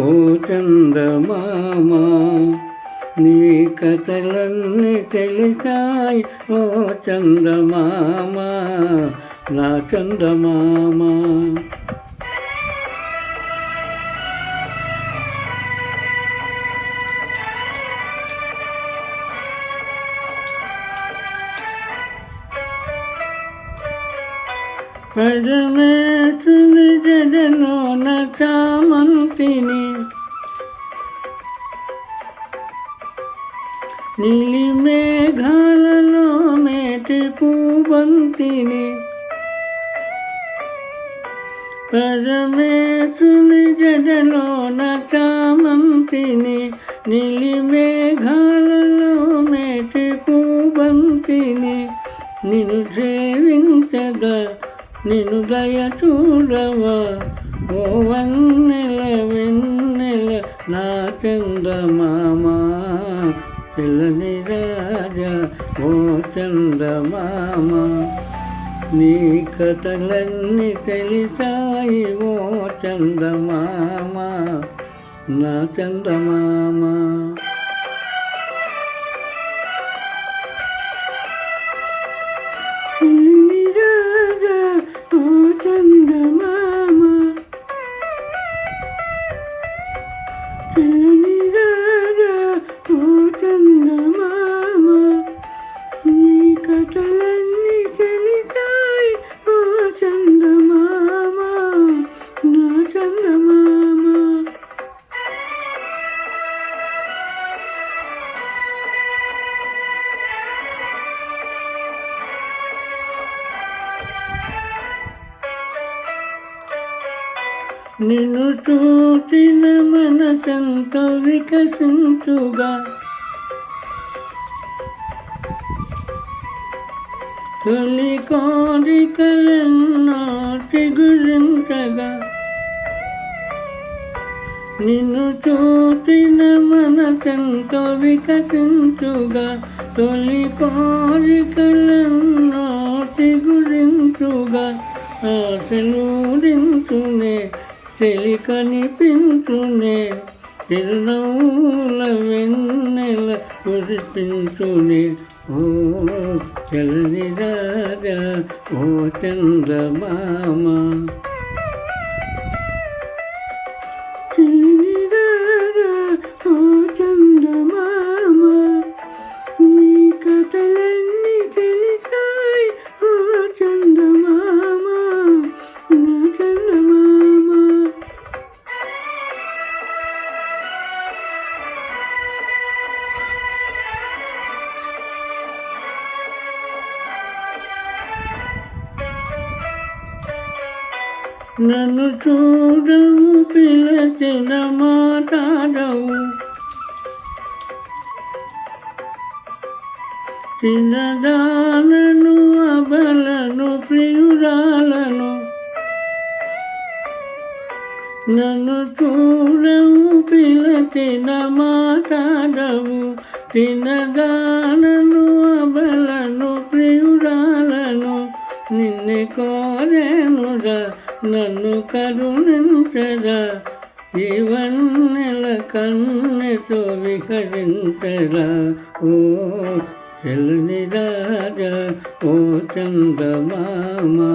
ఓ చందమామ. నీ కథలన్నీ తెలిసాయి ఓ చందమామ. నా చందమామ. పరమేశుని జడలోన చామంతిని నీలి మేఘాలలో మేటి పూబంతిని పరమేశుని జడలోన చామంతిని నీలి మేఘాలలో మేటి పూబంతిని నిన్ను సేవించగా నిన్ను దయ చూడవా? ఓ వన్నెల వెన్నెల నా చందమామ పిల్లని రాజా ఓ చందమామ నీ కథలన్నీ తెలిసాయి ఓ చందమామ నా చందమామ నిన్ను చూసిన మనసంతో వికసించుగా. తొలి కోరికలన్నా చిగురించగా. నిన్ను చూసిన మనసంతో వికసించుగా. తొలి కోరికలన్నా చిగురించుగా. ఆశ నూరించునే తెలి కనిపించునే చిరునవ్వుల వెన్నెల కురిపించునే. ఓ చలని రాజా ఓ చందమామ నన్ను చూడవు పిలచిన మాట్లాడవు. చిన్నదానను అబలను ప్రియురాలను. నన్ను చూడవు పిలచిన మాట్లాడవు. చిన్నదానను నన్ను కరుణించరా ఇవన్నెల కన్నెతో విహరించరా ఓ చెల్లని రాజా ఓ చందమామా